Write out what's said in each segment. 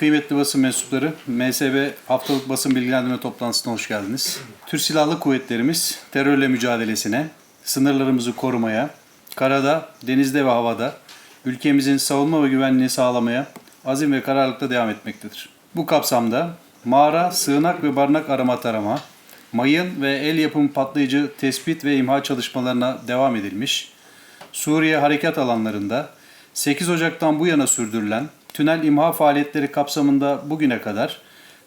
Kıymetli basın mensupları, MSB haftalık basın bilgilendirme toplantısına hoş geldiniz. Türk Silahlı Kuvvetlerimiz terörle mücadelesine, sınırlarımızı korumaya, karada, denizde ve havada ülkemizin savunma ve güvenliğini sağlamaya azim ve kararlılıkla devam etmektedir. Bu kapsamda mağara, sığınak ve barınak arama tarama, mayın ve el yapımı patlayıcı tespit ve imha çalışmalarına devam edilmiş, Suriye harekat alanlarında 8 Ocak'tan bu yana sürdürülen tünel imha faaliyetleri kapsamında bugüne kadar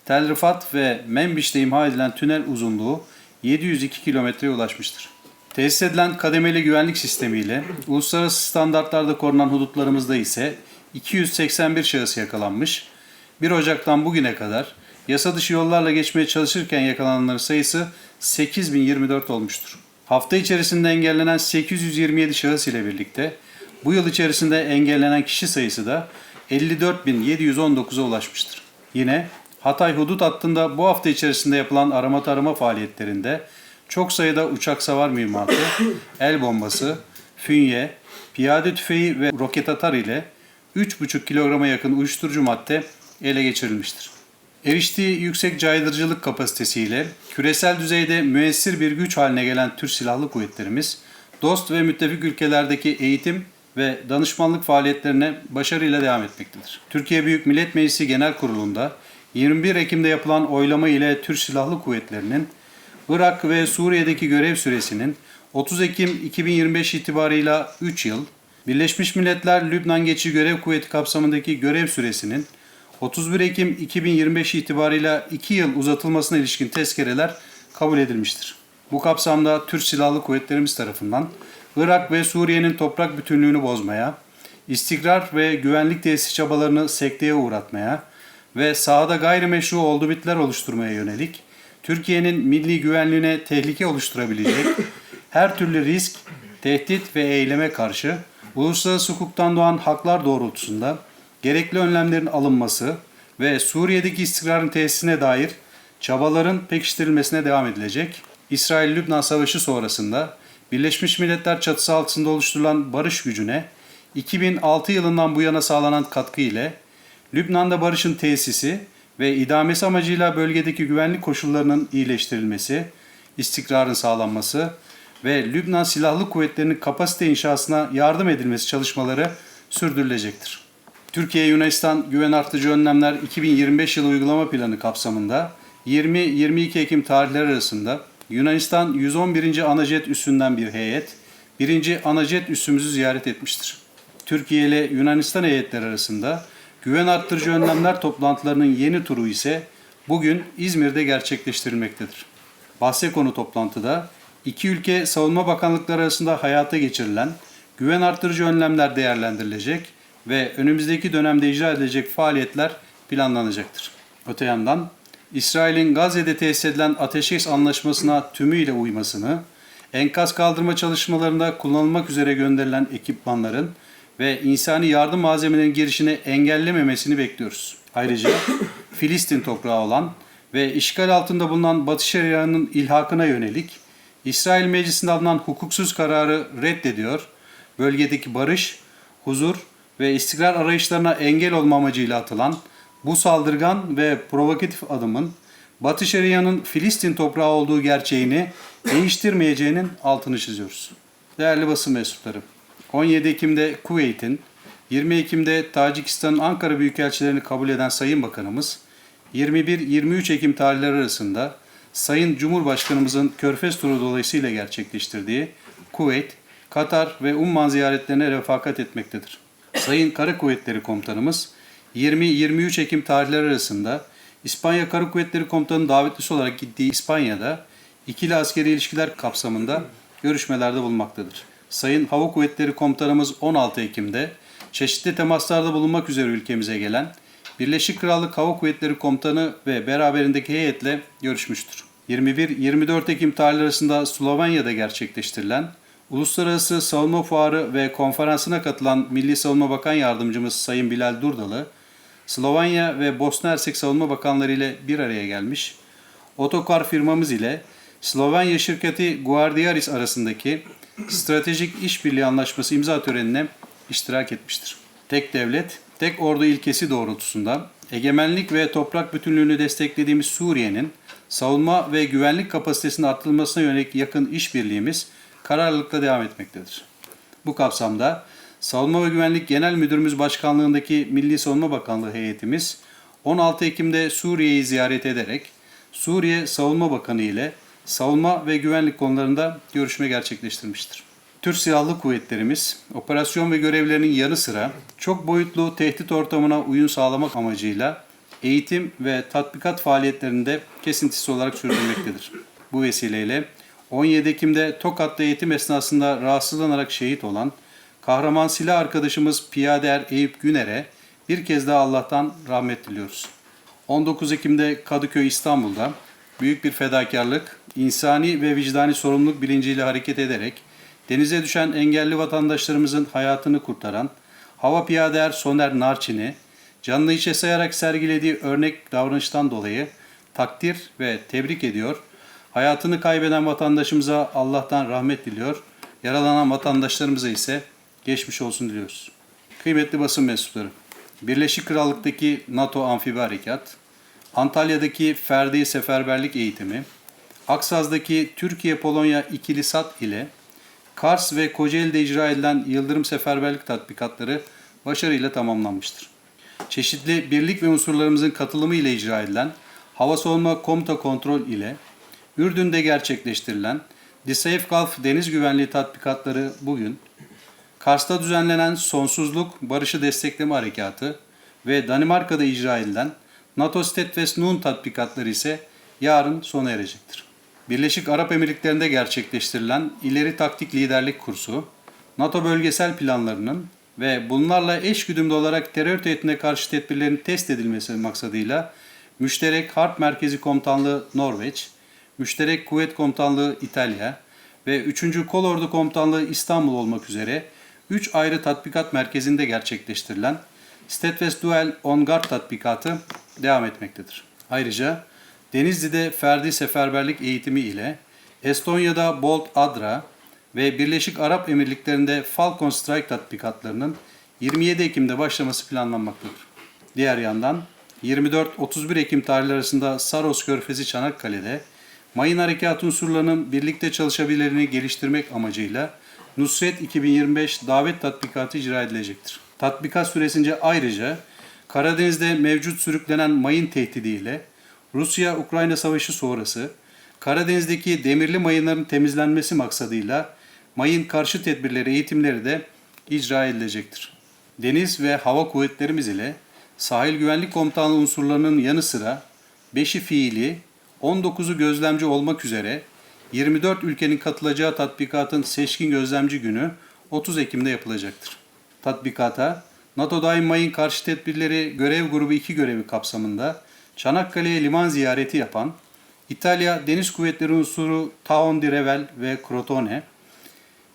Tel Rifat ve Menbiş'te imha edilen tünel uzunluğu 702 kilometreye ulaşmıştır. Tesis edilen kademeli güvenlik sistemiyle uluslararası standartlarda korunan hudutlarımızda ise 281 şahıs yakalanmış, 1 Ocak'tan bugüne kadar yasa dışı yollarla geçmeye çalışırken yakalananların sayısı 8024 olmuştur. Hafta içerisinde engellenen 827 şahıs ile birlikte bu yıl içerisinde engellenen kişi sayısı da 54.719'a ulaşmıştır. Yine Hatay hudut hattında bu hafta içerisinde yapılan arama tarama faaliyetlerinde çok sayıda uçak savar mühimmatı, el bombası, fünye, piyade tüfeği ve roket atar ile 3,5 kilograma yakın uyuşturucu madde ele geçirilmiştir. Eriştiği yüksek caydırıcılık kapasitesiyle küresel düzeyde müessir bir güç haline gelen Türk Silahlı Kuvvetlerimiz, dost ve müttefik ülkelerdeki eğitim ve danışmanlık faaliyetlerine başarıyla devam etmektedir. Türkiye Büyük Millet Meclisi Genel Kurulu'nda 21 Ekim'de yapılan oylama ile Türk Silahlı Kuvvetleri'nin Irak ve Suriye'deki görev süresinin 30 Ekim 2025 itibarıyla 3 yıl, Birleşmiş Milletler Lübnan Geçici Görev Kuvveti kapsamındaki görev süresinin 31 Ekim 2025 itibarıyla 2 yıl uzatılmasına ilişkin tezkereler kabul edilmiştir. Bu kapsamda Türk Silahlı Kuvvetlerimiz tarafından Irak ve Suriye'nin toprak bütünlüğünü bozmaya, istikrar ve güvenlik tesis çabalarını sekteye uğratmaya ve sahada gayrimeşru oldu bitler oluşturmaya yönelik Türkiye'nin milli güvenliğine tehlike oluşturabilecek her türlü risk, tehdit ve eyleme karşı uluslararası hukuktan doğan haklar doğrultusunda gerekli önlemlerin alınması ve Suriye'deki istikrarın tesisine dair çabaların pekiştirilmesine devam edilecek. İsrail-Lübnan Savaşı sonrasında Birleşmiş Milletler çatısı altında oluşturulan barış gücüne 2006 yılından bu yana sağlanan katkı ile Lübnan'da barışın tesisi ve idamesi amacıyla bölgedeki güvenlik koşullarının iyileştirilmesi, istikrarın sağlanması ve Lübnan Silahlı Kuvvetleri'nin kapasite inşasına yardım edilmesi çalışmaları sürdürülecektir. Türkiye-Yunanistan Güven Artıcı Önlemler 2025 yılı uygulama planı kapsamında 20-22 Ekim tarihleri arasında Yunanistan 111. Anajet üssünden bir heyet, 1. Anajet üssümüzü ziyaret etmiştir. Türkiye ile Yunanistan heyetleri arasında güven arttırıcı önlemler toplantılarının yeni turu ise bugün İzmir'de gerçekleştirilmektedir. Bahse konu toplantıda iki ülke savunma bakanlıkları arasında hayata geçirilen güven arttırıcı önlemler değerlendirilecek ve önümüzdeki dönemde icra edilecek faaliyetler planlanacaktır. Öte yandan İsrail'in Gazze'de tesis edilen ateşkes anlaşmasına tümüyle uymasını, enkaz kaldırma çalışmalarında kullanılmak üzere gönderilen ekipmanların ve insani yardım malzemelerinin girişini engellememesini bekliyoruz. Ayrıca Filistin toprağı olan ve işgal altında bulunan Batı Şeria'nın ilhakına yönelik İsrail Meclisi'nde alınan hukuksuz kararı reddediyor, bölgedeki barış, huzur ve istikrar arayışlarına engel olma amacıyla atılan bu saldırgan ve provokatif adımın Batı Şeria'nın Filistin toprağı olduğu gerçeğini değiştirmeyeceğinin altını çiziyoruz. Değerli basın mensupları, 17 Ekim'de Kuveyt'in, 20 Ekim'de Tacikistan'ın Ankara Büyükelçilerini kabul eden Sayın Bakanımız, 21-23 Ekim tarihleri arasında Sayın Cumhurbaşkanımızın Körfez turu dolayısıyla gerçekleştirdiği Kuveyt, Katar ve Umman ziyaretlerine refakat etmektedir. Sayın Kara Kuvvetleri Komutanımız 20-23 Ekim tarihleri arasında İspanya Kara Kuvvetleri Komutanı davetlisi olarak gittiği İspanya'da ikili askeri ilişkiler kapsamında görüşmelerde bulunmaktadır. Sayın Hava Kuvvetleri Komutanımız 16 Ekim'de çeşitli temaslarda bulunmak üzere ülkemize gelen Birleşik Krallık Hava Kuvvetleri Komutanı ve beraberindeki heyetle görüşmüştür. 21-24 Ekim tarihleri arasında Slovenya'da gerçekleştirilen Uluslararası Savunma Fuarı ve konferansına katılan Milli Savunma Bakan Yardımcımız Sayın Bilal Durdalı, Slovenya ve Bosna Hersek Savunma Bakanları ile bir araya gelmiş, Otokar firmamız ile Slovenya şirketi Guardiaris arasındaki stratejik işbirliği anlaşması imza törenine iştirak etmiştir. Tek devlet, tek ordu ilkesi doğrultusunda egemenlik ve toprak bütünlüğünü desteklediğimiz Suriye'nin savunma ve güvenlik kapasitesinin arttırılmasına yönelik yakın işbirliğimiz kararlılıkla devam etmektedir. Bu kapsamda Savunma ve Güvenlik Genel Müdürümüz Başkanlığındaki Milli Savunma Bakanlığı heyetimiz 16 Ekim'de Suriye'yi ziyaret ederek Suriye Savunma Bakanı ile savunma ve güvenlik konularında görüşme gerçekleştirmiştir. Türk Silahlı Kuvvetlerimiz operasyon ve görevlerinin yanı sıra çok boyutlu tehdit ortamına uyum sağlamak amacıyla eğitim ve tatbikat faaliyetlerinde kesintisiz olarak sürdürmektedir. Bu vesileyle 17 Ekim'de Tokat'ta eğitim esnasında rahatsızlanarak şehit olan kahraman silah arkadaşımız Piyader Eyüp Güner'e bir kez daha Allah'tan rahmet diliyoruz. 19 Ekim'de Kadıköy İstanbul'da büyük bir fedakarlık, insani ve vicdani sorumluluk bilinciyle hareket ederek denize düşen engelli vatandaşlarımızın hayatını kurtaran Hava Piyader Soner Narçin'i canlı içe sayarak sergilediği örnek davranıştan dolayı takdir ve tebrik ediyor. Hayatını kaybeden vatandaşımıza Allah'tan rahmet diliyor. Yaralanan vatandaşlarımıza ise geçmiş olsun diliyoruz. Kıymetli basın mensupları, Birleşik Krallık'taki NATO Amfibi Harekat, Antalya'daki Ferdi Seferberlik Eğitimi, Aksaz'daki Türkiye-Polonya ikili SAT ile Kars ve Kocaeli'de icra edilen Yıldırım Seferberlik tatbikatları başarıyla tamamlanmıştır. Çeşitli birlik ve unsurlarımızın katılımı ile icra edilen Hava Savunma Komuta Kontrol ile Ürdün'de gerçekleştirilen The Safe Gulf Deniz Güvenliği tatbikatları bugün, Kars'ta düzenlenen Sonsuzluk Barışı Destekleme Harekatı ve Danimarka'da icra edilen NATO Steadfast Nun tatbikatları ise yarın sona erecektir. Birleşik Arap Emirlikleri'nde gerçekleştirilen İleri Taktik Liderlik Kursu, NATO bölgesel planlarının ve bunlarla eşgüdümlü olarak terör tehditine karşı tedbirlerin test edilmesi maksadıyla Müşterek Harp Merkezi Komutanlığı Norveç, Müşterek Kuvvet Komutanlığı İtalya ve 3. Kolordu Komutanlığı İstanbul olmak üzere 3 ayrı tatbikat merkezinde gerçekleştirilen Steadfast Duel On Guard tatbikatı devam etmektedir. Ayrıca Denizli'de Ferdi Seferberlik eğitimi ile Estonya'da Bolt Adra ve Birleşik Arap Emirlikleri'nde Falcon Strike tatbikatlarının 27 Ekim'de başlaması planlanmaktadır. Diğer yandan 24-31 Ekim tarihleri arasında Saros Körfezi Çanakkale'de mayın harekat unsurlarının birlikte çalışabilelerini geliştirmek amacıyla Nusret 2025 davet tatbikatı icra edilecektir. Tatbikat süresince ayrıca Karadeniz'de mevcut sürüklenen mayın tehdidiyle Rusya-Ukrayna savaşı sonrası Karadeniz'deki demirli mayınların temizlenmesi maksadıyla mayın karşı tedbirleri eğitimleri de icra edilecektir. Deniz ve hava kuvvetlerimiz ile sahil güvenlik komutanlığı unsurlarının yanı sıra 5'i fiili, 19'u gözlemci olmak üzere 24 ülkenin katılacağı tatbikatın seçkin gözlemci günü 30 Ekim'de yapılacaktır. Tatbikata NATO Daim Mayın Karşı Tedbirleri Görev Grubu 2 görevi kapsamında Çanakkale'ye liman ziyareti yapan İtalya Deniz Kuvvetleri unsuru Taon di Revel ve Crotone,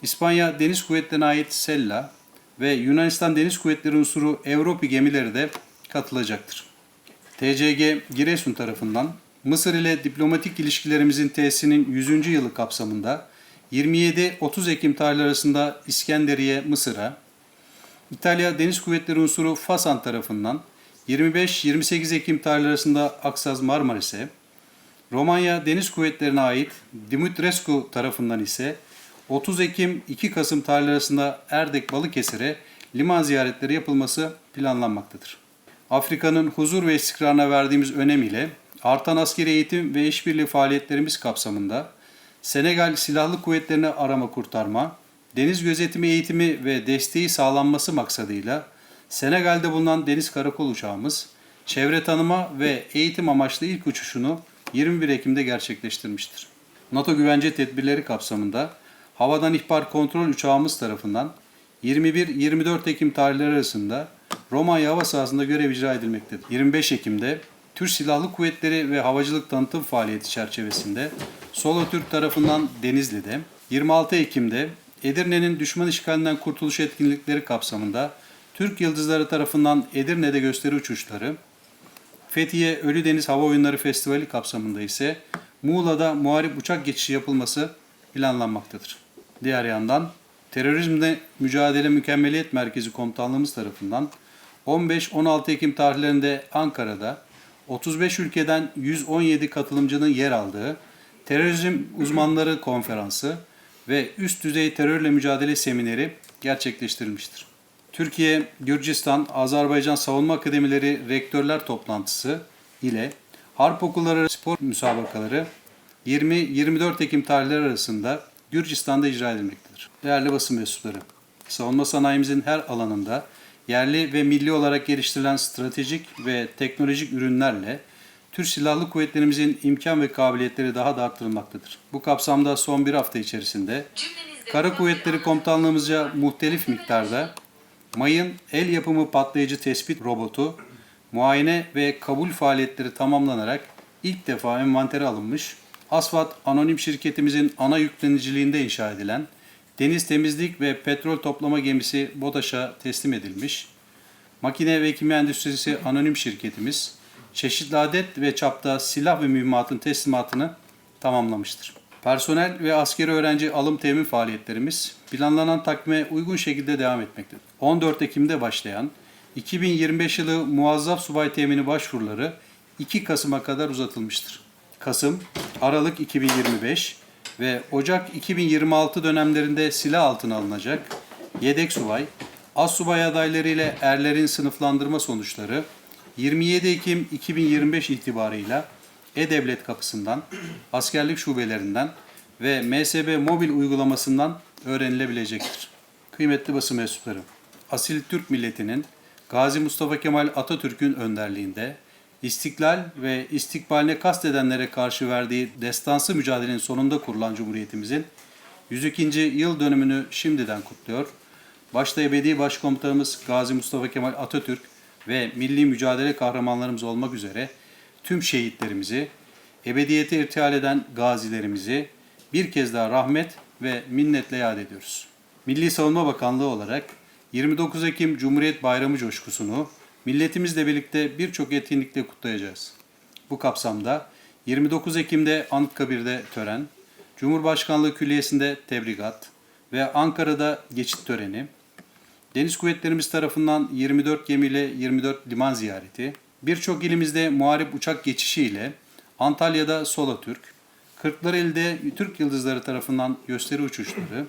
İspanya Deniz Kuvvetleri'ne ait Sella ve Yunanistan Deniz Kuvvetleri unsuru Avropi gemileri de katılacaktır. TCG Giresun tarafından Mısır ile diplomatik ilişkilerimizin tesisinin 100. yılı kapsamında 27-30 Ekim tarihleri arasında İskenderiye, Mısır'a, İtalya Deniz Kuvvetleri unsuru Fasan tarafından 25-28 Ekim tarihleri arasında Aksaz Marmaris'e, Romanya Deniz Kuvvetleri'ne ait Dimitrescu tarafından ise 30 Ekim 2 Kasım tarihleri arasında Erdek Balıkesir'e liman ziyaretleri yapılması planlanmaktadır. Afrika'nın huzur ve istikrarına verdiğimiz önem ile artan askeri eğitim ve işbirliği faaliyetlerimiz kapsamında Senegal Silahlı Kuvvetlerini arama kurtarma, deniz gözetimi eğitimi ve desteği sağlanması maksadıyla Senegal'de bulunan deniz karakol uçağımız çevre tanıma ve eğitim amaçlı ilk uçuşunu 21 Ekim'de gerçekleştirmiştir. NATO güvence tedbirleri kapsamında havadan ihbar kontrol uçağımız tarafından 21-24 Ekim tarihleri arasında Romanya hava sahasında görev icra edilmektedir. 25 Ekim'de Türk Silahlı Kuvvetleri ve Havacılık Tanıtım Faaliyeti çerçevesinde Solo Türk tarafından Denizli'de, 26 Ekim'de Edirne'nin düşman işgalinden kurtuluş etkinlikleri kapsamında Türk Yıldızları tarafından Edirne'de gösteri uçuşları, Fethiye Ölüdeniz Hava Oyunları Festivali kapsamında ise Muğla'da muharip uçak geçişi yapılması planlanmaktadır. Diğer yandan terörizmle mücadele mükemmeliyet merkezi komutanlığımız tarafından 15-16 Ekim tarihlerinde Ankara'da 35 ülkeden 117 katılımcının yer aldığı Terörizm Uzmanları Konferansı ve Üst Düzey Terörle Mücadele Semineri gerçekleştirilmiştir. Türkiye, Gürcistan, Azerbaycan Savunma Akademileri Rektörler Toplantısı ile Harp Okulları Spor Müsabakaları 20-24 Ekim tarihleri arasında Gürcistan'da icra edilmektedir. Değerli basın mensupları, savunma sanayimizin her alanında yerli ve milli olarak geliştirilen stratejik ve teknolojik ürünlerle Türk Silahlı Kuvvetlerimizin imkan ve kabiliyetleri daha da arttırılmaktadır. Bu kapsamda son bir hafta içerisinde Kara Kuvvetleri Komutanlığımızca muhtelif miktarda mayın el yapımı patlayıcı tespit robotu, muayene ve kabul faaliyetleri tamamlanarak ilk defa envantere alınmış, Asfat Anonim şirketimizin ana yükleniciliğinde inşa edilen deniz temizlik ve petrol toplama gemisi BODAŞ'a teslim edilmiş, Makine ve Kimya Endüstrisi Anonim şirketimiz çeşitli adet ve çapta silah ve mühimmatın teslimatını tamamlamıştır. Personel ve askeri öğrenci alım temin faaliyetlerimiz planlanan takvime uygun şekilde devam etmektedir. 14 Ekim'de başlayan 2025 yılı muazzaf subay temini başvuruları 2 Kasım'a kadar uzatılmıştır. Kasım, Aralık 2025 ve Ocak 2026 dönemlerinde silah altına alınacak yedek subay, az subay adayları ile erlerin sınıflandırma sonuçları 27 Ekim 2025 itibarıyla E-Devlet kapısından, askerlik şubelerinden ve MSB mobil uygulamasından öğrenilebilecektir. Kıymetli basın mensupları, asil Türk milletinin Gazi Mustafa Kemal Atatürk'ün önderliğinde istiklal ve istikbaline kastedenlere karşı verdiği destansı mücadelenin sonunda kurulan Cumhuriyetimizin 102. yıl dönümünü şimdiden kutluyor. Başta ebedi başkomutanımız Gazi Mustafa Kemal Atatürk ve milli mücadele kahramanlarımız olmak üzere tüm şehitlerimizi, ebediyete irtihal eden gazilerimizi bir kez daha rahmet ve minnetle yad ediyoruz. Milli Savunma Bakanlığı olarak 29 Ekim Cumhuriyet Bayramı coşkusunu milletimizle birlikte birçok etkinlikle kutlayacağız. Bu kapsamda 29 Ekim'de Anıtkabir'de tören, Cumhurbaşkanlığı Külliyesi'nde tebrikat ve Ankara'da geçit töreni, Deniz Kuvvetlerimiz tarafından 24 gemiyle 24 liman ziyareti, birçok ilimizde muharip uçak geçişiyle Antalya'da Sola Türk, Kırklareli'de Türk Yıldızları tarafından gösteri uçuşları,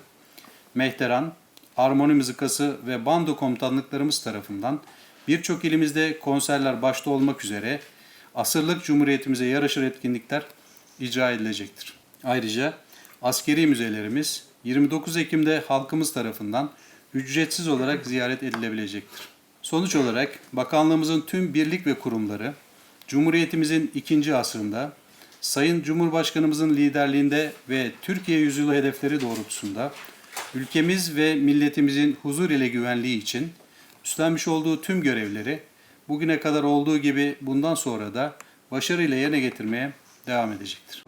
Mehteran, Armoni Mızıkası ve Bando komutanlıklarımız tarafından birçok ilimizde konserler başta olmak üzere asırlık cumhuriyetimize yaraşır etkinlikler icra edilecektir. Ayrıca askeri müzelerimiz 29 Ekim'de halkımız tarafından ücretsiz olarak ziyaret edilebilecektir. Sonuç olarak bakanlığımızın tüm birlik ve kurumları Cumhuriyetimizin ikinci asrında Sayın Cumhurbaşkanımızın liderliğinde ve Türkiye yüzyılı hedefleri doğrultusunda ülkemiz ve milletimizin huzur ile güvenliği için üstlenmiş olduğu tüm görevleri bugüne kadar olduğu gibi bundan sonra da başarıyla yerine getirmeye devam edecektir.